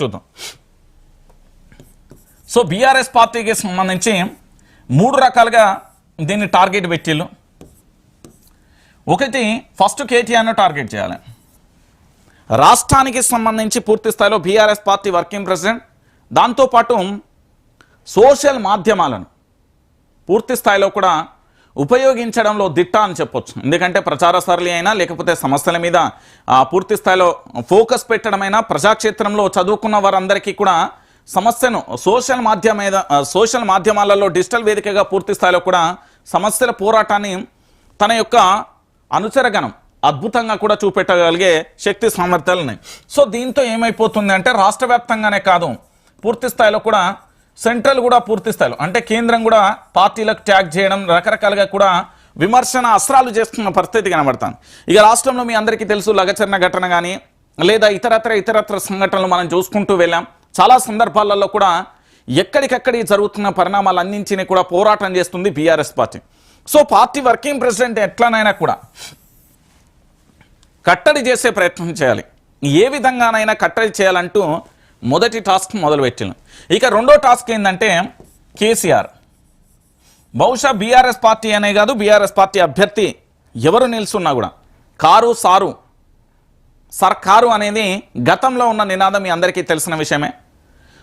చూద్దాం. So BRS పార్టీకి సంబంధించి మూడు రకాలుగా దీన్ని టార్గెట్ పెట్టిళ్ళు. ఒకటి ఫస్ట్ కేటీఆర్ను టార్గెట్ చేయాలి. రాష్ట్రానికి సంబంధించి పూర్తి స్థాయిలో బీఆర్ఎస్ పార్టీ వర్కింగ్ ప్రెసిడెంట్. దాంతోపాటు సోషల్ మాధ్యమాలను పూర్తి స్థాయిలో కూడా ఉపయోగించడంలో దిట్ట అని చెప్పొచ్చు. ఎందుకంటే ప్రచార సరళి అయినా లేకపోతే సమస్యల మీద పూర్తి స్థాయిలో ఫోకస్ పెట్టడమైనా ప్రజాక్షేత్రంలో చదువుకున్న వారందరికీ కూడా సమస్యను సోషల్ మాధ్యమ సోషల్ మాధ్యమాలలో డిజిటల్ వేదికగా పూర్తి స్థాయిలో కూడా సమస్యల పోరాటాన్ని తన యొక్క అనుచరగణం అద్భుతంగా కూడా చూపెట్టగలిగే శక్తి సామర్థ్యాలు ఉన్నాయి. సో దీంతో ఏమైపోతుంది అంటే రాష్ట్ర వ్యాప్తంగానే కాదు పూర్తి స్థాయిలో కూడా సెంట్రల్ కూడా పూర్తి స్థాయిలో అంటే కేంద్రం కూడా పార్టీలకు ట్యాగ్ చేయడం రకరకాలుగా కూడా విమర్శన అస్త్రాలు చేస్తున్న పరిస్థితి కనబడుతుంది. ఇక రాష్ట్రంలో మీ అందరికీ తెలుసు లగచరణ ఘటన కానీ లేదా ఇతరత్ర ఇతరత్ర సంఘటనలు మనం చూసుకుంటూ వెళ్ళాం. చాలా సందర్భాలలో కూడా ఎక్కడికక్కడి జరుగుతున్న పరిణామాలు పరిణామాలన్నింటినీ కూడా పోరాటం చేస్తుంది BRS party. So party working president ఎట్లనైనా కూడా కట్టడి చేసే ప్రయత్నం చేయాలి. ఏ విధంగానైనా కట్టడి చేయాలంటూ మొదటి టాస్క్ మొదలుపెట్టాను ఇక రెండో టాస్క్ ఏంటంటే కేసీఆర్. బహుశా బీఆర్ఎస్ పార్టీ అనే కాదు బీఆర్ఎస్ పార్టీ అభ్యర్థి ఎవరు నిలుచున్నా కూడా కారు సారు సర్కారు అనేది గతంలో ఉన్న నినాదం మీ అందరికీ తెలిసిన విషయమే.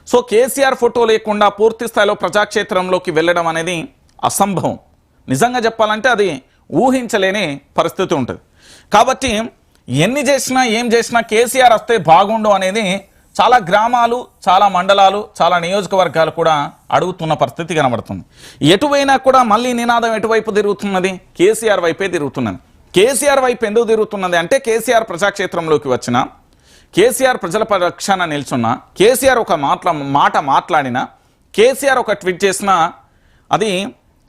సో కేసీఆర్ ఫోటో లేకుండా పూర్తి స్థాయిలో ప్రజాక్షేత్రంలోకి వెళ్ళడం అనేది అసంభవం. నిజంగా చెప్పాలంటే అది ఊహించలేని పరిస్థితి ఉంటుంది. కాబట్టి ఎన్ని చేసినా ఏం చేసినా కేసీఆర్ వస్తే బాగుండు అనేది చాలా గ్రామాలు చాలా మండలాలు చాలా నియోజకవర్గాలు కూడా అడుగుతున్న పరిస్థితి కనబడుతుంది. ఎటువైనా కూడా మళ్ళీ నినాదం ఎటువైపు తిరుగుతున్నది? కేసీఆర్ వైపే తిరుగుతున్నది. కేసీఆర్ వైపు ఎందుకు తిరుగుతున్నది అంటే కేసీఆర్ ప్రజాక్షేత్రంలోకి వచ్చిన కేసీఆర్ ప్రజల పక్షాన నిల్చున్న కేసీఆర్ ఒక మాట్లా మాట మాట్లాడిన కేసీఆర్ ఒక ట్వీట్ చేసిన అది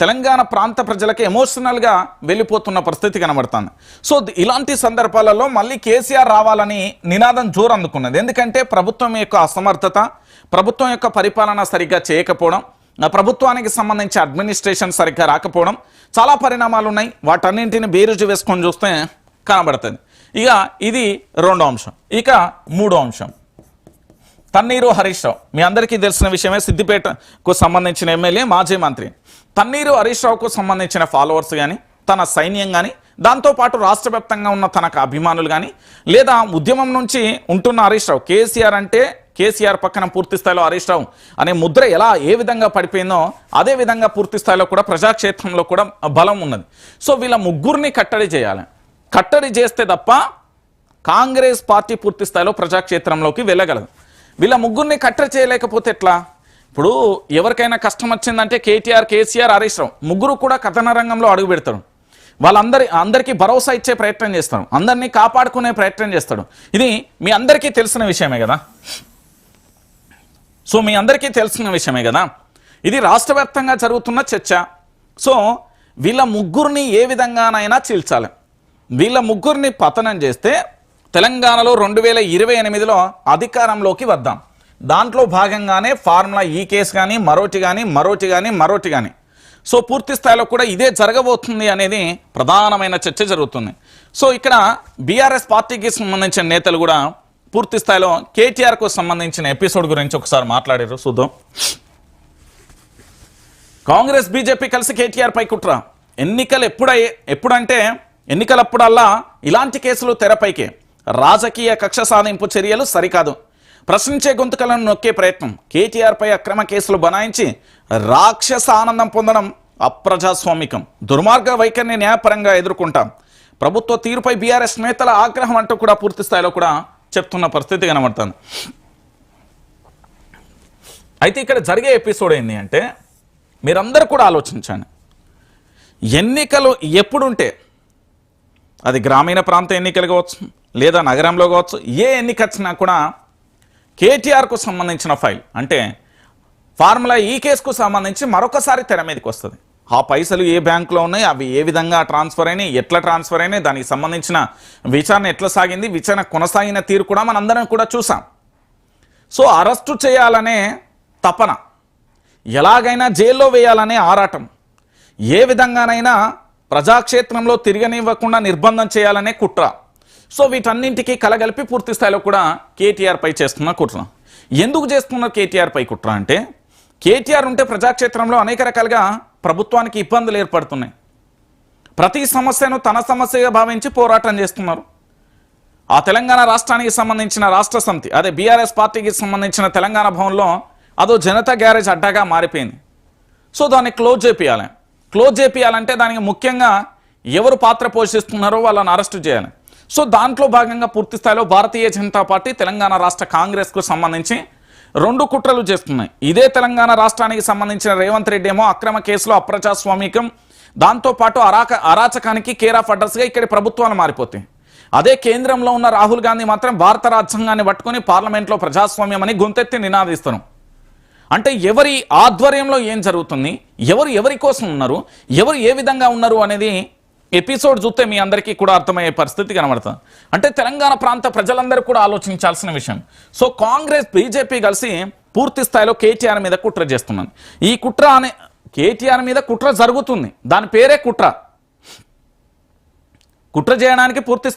తెలంగాణ ప్రాంత ప్రజలకు ఎమోషనల్గా వెళ్ళిపోతున్న పరిస్థితి కనబడుతుంది. సో ఇలాంటి సందర్భాలలో మళ్ళీ కేసీఆర్ రావాలని నినాదం జోరు అందుకున్నది ఎందుకంటే ప్రభుత్వం యొక్క అసమర్థత ప్రభుత్వం యొక్క పరిపాలన సరిగ్గా చేయకపోవడం ప్రభుత్వానికి సంబంధించి అడ్మినిస్ట్రేషన్ సరిగ్గా రాకపోవడం చాలా పరిణామాలు ఉన్నాయి వాటన్నింటిని బేరుజు వేసుకొని చూస్తే కనబడుతుంది. ఇక ఇది రెండో అంశం. ఇక మూడో అంశం. తన్నీరు హరీష్ రావు. మీ అందరికీ తెలిసిన విషయమే సిద్దిపేటకు సంబంధించిన ఎమ్మెల్యే మాజీ మంత్రి. తన్నీరు హరీష్ రావుకు సంబంధించిన ఫాలోవర్స్ కానీ తన సైన్యం కానీ దాంతోపాటు రాష్ట్ర వ్యాప్తంగా ఉన్న తనకు అభిమానులు కానీ లేదా ఉద్యమం నుంచి ఉంటున్న హరీష్ రావు. కేసీఆర్ అంటే కేసీఆర్ పక్కన పూర్తి స్థాయిలో హరీష్ రావు అనే ముద్ర ఎలా ఏ విధంగా పడిపోయిందో అదే విధంగా పూర్తి స్థాయిలో కూడా ప్రజాక్షేత్రంలో కూడా బలం ఉన్నది. సో వీళ్ళ ముగ్గురిని కట్టడి చేయాలి. కట్టడి చేస్తే తప్ప కాంగ్రెస్ పార్టీ పూర్తి స్థాయిలో ప్రజాక్షేత్రంలోకి వెళ్ళగలదు. వీళ్ళ ముగ్గురిని కట్టడి చేయలేకపోతే ఎట్లా? ఇప్పుడు ఎవరికైనా కష్టం వచ్చిందంటే కేటీఆర్ కేసీఆర్ హరీష్ రావు. ముగ్గురు కూడా కథన రంగంలో అడుగు పెడతారు. వాళ్ళందరి అందరికీ భరోసా ఇచ్చే ప్రయత్నం చేస్తాడు అందరినీ కాపాడుకునే ప్రయత్నం చేస్తాడు ఇది మీ అందరికీ తెలిసిన విషయమే కదా? సో మీ అందరికీ తెలిసిన విషయమే కదా? ఇది రాష్ట్ర జరుగుతున్న చర్చ. సో వీళ్ళ ముగ్గురిని ఏ విధంగానైనా చీల్చాలి. వీళ్ళ ముగ్గురిని పతనం చేస్తే తెలంగాణలో రెండు వేల ఇరవై ఎనిమిదిలో అధికారంలోకి వద్దాం. దాంట్లో భాగంగానే ఫార్ములా ఈ కేసు కానీ మరోటి కానీ మరోటి కానీ మరోటి కానీ సో పూర్తి స్థాయిలో కూడా ఇదే జరగబోతుంది అనేది ప్రధానమైన చర్చ జరుగుతుంది. సో ఇక్కడ బీఆర్ఎస్ పార్టీకి సంబంధించిన నేతలు కూడా పూర్తి స్థాయిలో కేటీఆర్కు సంబంధించిన ఎపిసోడ్ గురించి ఒకసారి మాట్లాడారు. చూద్దాం. కాంగ్రెస్ బీజేపీ కలిసి కేటీఆర్ పై కుట్ర. ఎన్నికలు ఎప్పుడై ఎప్పుడంటే ఎన్నికలప్పుడల్లా ఇలాంటి కేసులు తెరపైకే. రాజకీయ కక్ష సాధింపు చర్యలు సరికాదు. ప్రశ్నించే గొంతుకలను నొక్కే ప్రయత్నం. కేటీఆర్పై అక్రమ కేసులు బనాయించి రాక్షస ఆనందం పొందడం అప్రజాస్వామికం. దుర్మార్గ వైఖరిని న్యాయపరంగా ఎదుర్కొంటాం. ప్రభుత్వ తీరుపై బీఆర్ఎస్ నేతల ఆగ్రహం అంటూ కూడా పూర్తి స్థాయిలో కూడా చెప్తున్న పరిస్థితి కనబడుతుంది. అయితే ఇక్కడ జరిగే ఎపిసోడ్ ఏంటి అంటే మీరందరూ కూడా ఆలోచించండి. ఎన్నికలు ఎప్పుడుంటే అది గ్రామీణ ప్రాంత ఎన్నికలు కావచ్చు లేదా నగరంలో కావచ్చు ఏ ఎన్నిక వచ్చినా కూడా కేటీఆర్కు సంబంధించిన ఫైల్. అంటే ఫార్ములా ఈ కేసుకు సంబంధించి మరొకసారి తెర మీదకి వస్తుంది. ఆ పైసలు ఏ బ్యాంకులో ఉన్నాయి అవి ఏ విధంగా ట్రాన్స్ఫర్ అయినాయి ఎట్లా ట్రాన్స్ఫర్ అయినాయి దానికి సంబంధించిన విచారణ ఎట్లా సాగింది విచారణ కొనసాగిన తీరు కూడా మనందరం కూడా చూసాం. సో అరెస్టు చేయాలనే తపన ఎలాగైనా జైల్లో వేయాలనే ఆరాటం ఏ విధంగానైనా ప్రజాక్షేత్రంలో తిరగనివ్వకుండా నిర్బంధం చేయాలనే కుట్ర. సో వీటన్నింటికి కలగలిపి పూర్తి స్థాయిలో కూడా కేటీఆర్ పై చేస్తున్న కుట్ర. ఎందుకు చేస్తున్నారు కేటీఆర్పై కుట్ర అంటే కేటీఆర్ ఉంటే ప్రజాక్షేత్రంలో అనేక రకాలుగా ప్రభుత్వానికి ఇబ్బందులు ఏర్పడుతున్నాయి. ప్రతి సమస్యను తన సమస్యగా భావించి పోరాటం చేస్తున్నారు. ఆ తెలంగాణ రాష్ట్రానికి సంబంధించిన రాష్ట్ర సమితి అదే బీఆర్ఎస్ పార్టీకి సంబంధించిన తెలంగాణ భవన్లో అదో జనతా గ్యారేజ్ అడ్డాగా మారిపోయింది. సో దాన్ని క్లోజ్ చేపియాలి. క్లోజ్ చేపియాలంటే దానికి ముఖ్యంగా ఎవరు పాత్ర పోషిస్తున్నారో వాళ్ళని అరెస్ట్ చేయాలి. సో దాంట్లో భాగంగా పూర్తి స్థాయిలో భారతీయ జనతా పార్టీ తెలంగాణ రాష్ట్ర కాంగ్రెస్కు సంబంధించి రెండు కుట్రలు చేస్తున్నాయి. ఇదే తెలంగాణ రాష్ట్రానికి సంబంధించిన రేవంత్ రెడ్డి ఏమో అక్రమ కేసులో అప్రజాస్వామికం దాంతోపాటు అరాక అరాచకానికి కేర్ ఆఫ్ అడ్రస్గా ఇక్కడ ప్రభుత్వాలు మారిపోతాయి. అదే కేంద్రంలో ఉన్న రాహుల్ గాంధీ మాత్రం భారత రాజ్యాంగాన్ని పట్టుకొని పార్లమెంట్లో ప్రజాస్వామ్యం అని గొంతెత్తి నినాదిస్తారు అంటే ఎవరి ఆధ్వర్యంలో ఏం జరుగుతుంది ఎవరు ఎవరి కోసం ఉన్నారు ఎవరు ఏ విధంగా ఉన్నారు అనేది ఎపిసోడ్ చూస్తే మీ అందరికీ కూడా అర్థమయ్యే పరిస్థితి కనబడుతుంది. అంటే తెలంగాణ ప్రాంత ప్రజలందరూ కూడా ఆలోచించాల్సిన విషయం. సో కాంగ్రెస్ బీజేపీ కలిసి పూర్తి స్థాయిలో కేటీఆర్ మీద కుట్ర చేస్తున్నాను ఈ కుట్ర అనే కేటీఆర్ మీద కుట్ర జరుగుతుంది. దాని పేరే కుట్ర. కుట్ర చేయడానికి పూర్తి